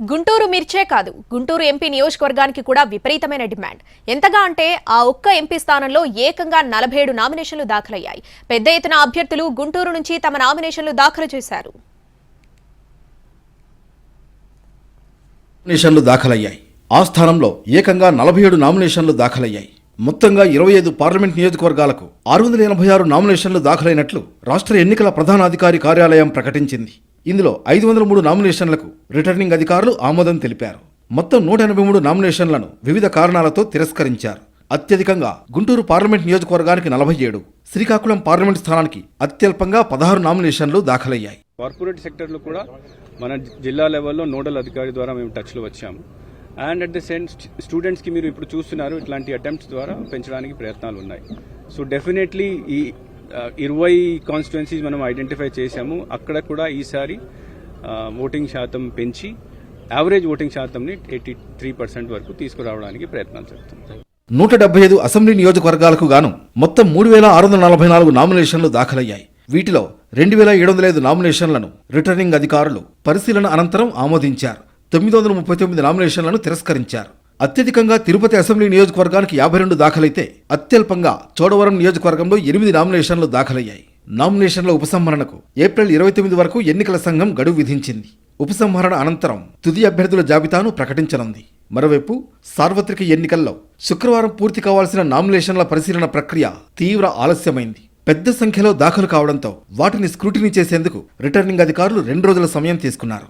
గుంటూరు మిర్చే కాదు. గుంటూరు ఎంపీ నియోజకవర్గానికి కూడా విపరీతమైన డిమాండ్. ఎంతగా అంటే ఆ ఒక్క ఎంపీ స్థానంలో ఏకంగా నలభై ఏడు నామినేషన్లు దాఖలయ్యాయి. పెద్ద ఎత్తున అభ్యర్థులు గుంటూరు నుంచి తమ నామినేషన్లు దాఖలు చేశారు. నామినేషన్లు దాఖలయ్యాయి. ఆ స్థానంలో ఏకంగా నలభై ఏడు నామినేషన్లు దాఖలయ్యాయి. మొత్తంగా ఇరవై ఐదు పార్లమెంట్ నియోజకవర్గాలకు ఆరు వందల ఎనభై ఆరు నామినేషన్లు దాఖలైనట్లు రాష్ట్ర ఎన్నికల ప్రధానాధికారి కార్యాలయం ప్రకటించింది. ఇందులో ఐదు వందల మూడు నామినేషన్లకు రిటర్నింగ్ అధికారులు ఆమోదం తెలిపారు. మొత్తం నూట ఎనభై మూడు నామినేషన్లను వివిధ కారణాలతో తిరస్కరించారు. అత్యధికంగా గుంటూరు పార్లమెంట్ నియోజకవర్గానికి నలభై ఏడు శ్రీకాకుళం పార్లమెంట్ స్థానానికి అత్యల్పంగా పదహారు నామినేషన్లు దాఖలయ్యాయి. కార్పొరేట్ సెక్టర్లో కూడా మన జిల్లా లెవెల్లో నోడల్ అధికారి ద్వారా మేము టచ్లో వచ్చాము. అండ్ అట్ ద సేమ్ స్టూడెంట్స్కి మీరు ఇప్పుడు చూస్తున్నారు ఇట్లాంటి అటెంప్ట్స్ ద్వారా పెంచడానికి ప్రయత్నాలు ఉన్నాయి. సో డెఫినెట్లీ ఈ ఇరవై కాన్స్టిట్యున్సీస్ మనం ఐడెంటిఫై చేశాము. అక్కడ కూడా ఈసారి ఓటింగ్ శాతం పెంచి యావరేజ్ ఓటింగ్ శాతంని ఎయిటీ త్రీ పర్సెంట్ వరకు తీసుకురావడానికి ప్రయత్నాలు జరుగుతున్నాయి. నూట డెబ్బై ఐదు అసెంబ్లీ నియోజకవర్గాలకు గాను మొత్తం మూడు వేల ఆరు వందల నలభై నాలుగు నామినేషన్లు దాఖలయ్యాయి. వీటిలో రెండు వేల ఏడు వందల ఐదు నామినేషన్లను రిటర్నింగ్ అధికారులు పరిశీలన అనంతరం ఆమోదించారు. తొమ్మిది వందల ముప్పై తొమ్మిది నామినేషన్లను తిరస్కరించారు. అత్యధికంగా తిరుపతి అసెంబ్లీ నియోజకవర్గానికి యాభై రెండు దాఖలైతే అత్యల్పంగా చోడవరం నియోజకవర్గంలో ఎనిమిది నామినేషన్లు దాఖలయ్యాయి. నామినేషన్ల ఉపసంహరణకు ఏప్రిల్ ఇరవై తొమ్మిది వరకు ఎన్నికల సంఘం గడువు విధించింది. ఉపసంహరణ అనంతరం తుది అభ్యర్థుల జాబితాను ప్రకటించనుంది. మరోవైపు సార్వత్రిక ఎన్నికల్లో శుక్రవారం పూర్తి కావాల్సిన నామినేషన్ల పరిశీలన ప్రక్రియ తీవ్ర ఆలస్యమైంది. పెద్ద సంఖ్యలో దాఖలు కావడంతో వాటిని స్క్రూటినీ చేసేందుకు రిటర్నింగ్ అధికారులు రెండు రోజుల సమయం తీసుకున్నారు.